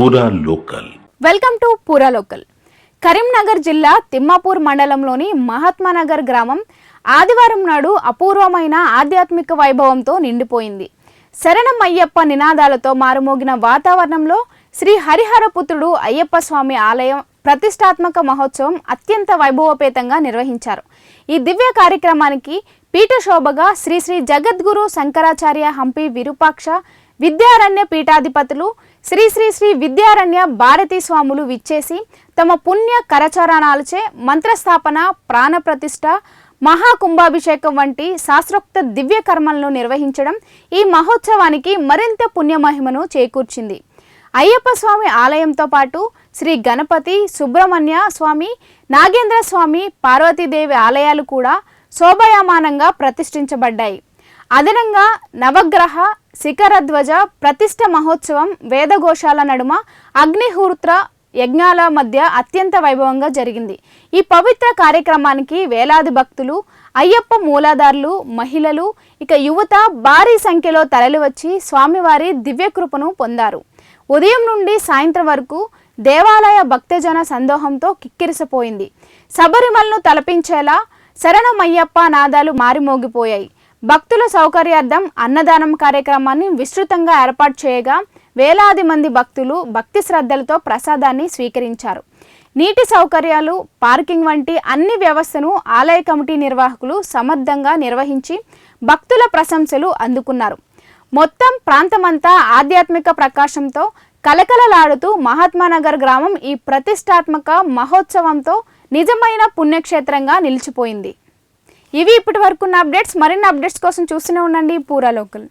Poora local welcome to Poora local Karimnagar జిల్లా తిమ్మాపూర్ మండలంలోని మహాత్మానగర్ గ్రామం ఆదివారం నాడు అపూర్వమైన ఆధ్యాత్మిక వైభవంతో నిండిపోయింది. శరణం అయ్యప్ప నినాదాలతో మారుమోగిన వాతావరణంలో శ్రీ హరిహరపుత్రుడు అయ్యప్ప స్వామి ఆలయం ప్రతిష్టాత్మక మహోత్సవం అత్యంత వైభవపేతంగా నిర్వహించారు. ఈ దివ్య కార్యక్రమానికి పీఠశోభగా శ్రీ శ్రీ జగద్గురు శంకరాచార్య హంపి విరూపాక్ష విద్యారణ్య పీఠాధిపతులు శ్రీ శ్రీ శ్రీ విద్యారణ్య భారతీ స్వాములు విచ్చేసి తమ పుణ్య కరచరణాలచే మంత్రస్థాపన ప్రాణప్రతిష్ఠ మహాకుంభాభిషేకం వంటి శాస్త్రోక్త దివ్య కర్మలను నిర్వహించడం ఈ మహోత్సవానికి మరింత పుణ్యమహిమను చేకూర్చింది. అయ్యప్ప స్వామి ఆలయంతో పాటు శ్రీ గణపతి సుబ్రహ్మణ్య స్వామి నాగేంద్ర స్వామి పార్వతీదేవి ఆలయాలు కూడా శోభాయమానంగా ప్రతిష్ఠించబడ్డాయి. అదనంగా నవగ్రహ శిఖరధ్వజ ప్రతిష్ట మహోత్సవం వేదఘోషాల నడుమ అగ్నిహూత్ర యజ్ఞాల మధ్య అత్యంత వైభవంగా జరిగింది. ఈ పవిత్ర కార్యక్రమానికి వేలాది భక్తులు అయ్యప్ప మూలాధారులు మహిళలు ఇక యువత భారీ సంఖ్యలో తరలివచ్చి స్వామివారి దివ్యకృపను పొందారు. ఉదయం నుండి సాయంత్రం వరకు దేవాలయ భక్తజన సందోహంతో కిక్కిరిసిపోయింది. శబరిమలను తలపించేలా శరణమయ్యప్ప నాదాలు మారిమోగిపోయాయి. భక్తుల సౌకర్యార్థం అన్నదానం కార్యక్రమాన్ని విస్తృతంగా ఏర్పాటు చేయగా వేలాది మంది భక్తులు భక్తి శ్రద్ధలతో ప్రసాదాన్ని స్వీకరించారు. నీటి సౌకర్యాలు పార్కింగ్ వంటి అన్ని వ్యవస్థను ఆలయ కమిటీ నిర్వాహకులు సమర్థంగా నిర్వహించి భక్తుల ప్రశంసలు అందుకున్నారు. మొత్తం ప్రాంతమంతా ఆధ్యాత్మిక ప్రకాశంతో కలకలలాడుతూ మహాత్మానగర్ గ్రామం ఈ ప్రతిష్టాత్మక మహోత్సవంతో నిజమైన పుణ్యక్షేత్రంగా నిలిచిపోయింది. ఇవి ఇప్పటి వరకు ఉన్న అప్డేట్స్. మరిన్ని అప్డేట్స్ కోసం చూస్తూనే ఉండండి. పూరా లోకల్.